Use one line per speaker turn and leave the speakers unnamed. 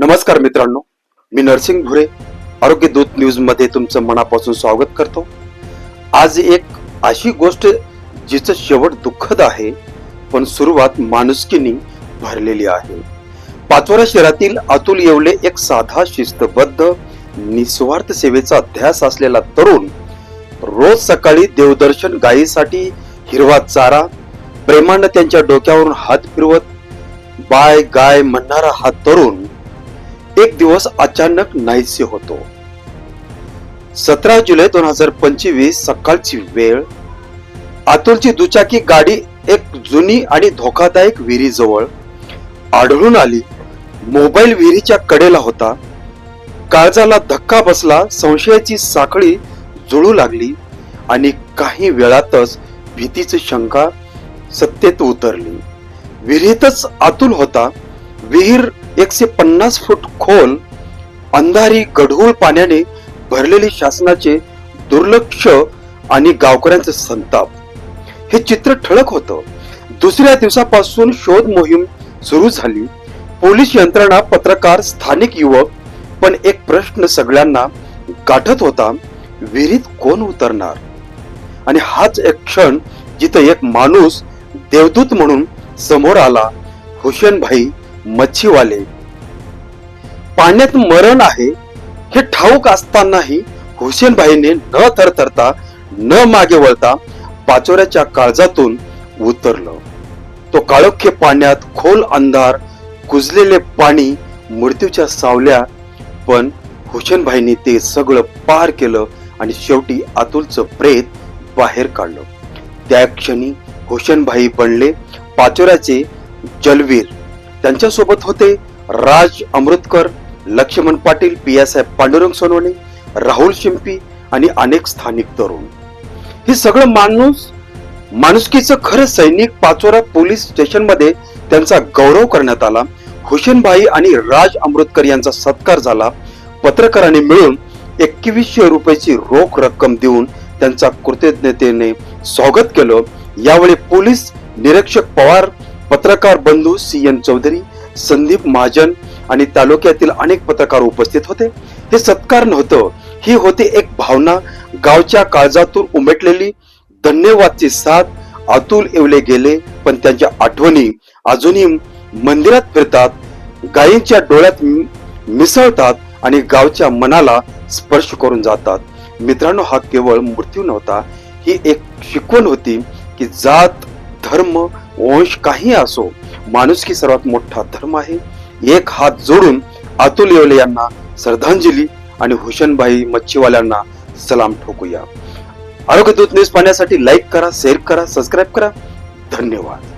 नमस्कार मित्रांनो मी नरसिंग भुरे आरोग्य दूत न्यूजमध्ये तुमचं मनापासून स्वागत करतो. आज एक अशी गोष्ट जिचं शेवट दुःखद आहे पण सुरुवात माणुसकीनी भरलेली आहे. पाचोरा शहरातील अतुल येवले एक साधा शिस्तबद्ध निस्वार्थ सेवेचा अध्यास असलेला तरुण रोज सकाळी देवदर्शन गायीसाठी हिरवा चारा प्रेमानं त्यांच्या डोक्यावरून हात फिरवत बाय गाय म्हणणारा हा तरुण एक दिवस अचानक नाहीसे होतो. सतरा जुलै दोन हजार पंचवीस सकाळची वेळ अतुलची दुचाकी गाडी एक जुनी आणि धोकादायक विहिरीजवळ आढळून आली. मोबाईल विहिरीच्या कडेला होता. काळजाला धक्का बसला संशयाची साखळी जुळू लागली आणि काही वेळातच भीतीची शंका सत्तेत उतरली. विहिरीतच अतुल होता. विहीर एकशे पन्नास फूट खोल अंधारी गढूळ पाण्याने भरलेले शासनाचे दुर्लक्ष आणि गावकऱ्यांचे संताप. हे चित्र ठळक होतं. दुसऱ्या दिवसापासून शोध मोहीम सुरू झाली. पोलीस यंत्रणा पत्रकार स्थानिक युवक पण एक प्रश्न सगळ्यांना गाठत होता विहिरीत कोण उतरणार? आणि हाच एक क्षण जिथं एक माणूस देवदूत म्हणून समोर आला हुसेनभाई मच्छीवाले. पाण्यात मरण आहे हे ठाऊक असतानाही हुसेनभाईने न थरथरता न मागे वळता पाचोऱ्याच्या काळजातून उतरलं. तो काळोख्य पाण्यात खोल अंधार कुजलेले पाणी मृत्यूच्या सावल्या पण हुसेनभाईने ते सगळं पार केलं आणि शेवटी अतुलचं प्रेत बाहेर काढलं. त्या क्षणी हुसेनभाई बनले पाचोऱ्याचे जलवीर. त्यांच्यासोबत होते राज अमृतकर लक्ष्मण पाटील पियासाहेब पांडुरंग सोनवणे राहुल शिंपी आणि अनेक स्थानिक तरुण. हे सगळं माणूस माणुसकीचं खरं सैनिक पाचोरा पोलीस स्टेशनमध्ये त्यांचा गौरव करण्यात आला. हुसेनभाई आणि राज अमृतकर यांचा सत्कार झाला. पत्रकारांनी मिळून एकवीसशे रुपयाची रोख रक्कम देऊन त्यांचा कृतज्ञतेने स्वागत केलं. यावेळी पोलीस निरीक्षक पवार पत्रकार बंधू सी एन चौधरी संदीप महाजन आणि तालुक्यातील अनेक पत्रकार उपस्थित होते. हे सत्कार नव्हतं ही होती एक भावना. गावच्या काळजातून उमटलेली धन्यवादची साथ अतुल येवले गेले पण त्यांच्या आठवणी अजूनही मंदिरात फिरतात गायींच्या डोळ्यात मिसळतात आणि गावच्या मनाला स्पर्श करून जातात. मित्रांनो हा केवळ मृत्यू नव्हता ही एक शिकवण होती की जात धर्म वंश काही असो माणुसकी सर्वात मोठा धर्म आहे. एक हात जोडून अतुल येवले यांना श्रद्धांजली आणि हुशनबाई मच्छीवाल्यांना सलाम ठोकूया. आरोग्यदूत न्यूज पाहण्यासाठी लाईक करा शेअर करा सबस्क्राईब करा. धन्यवाद.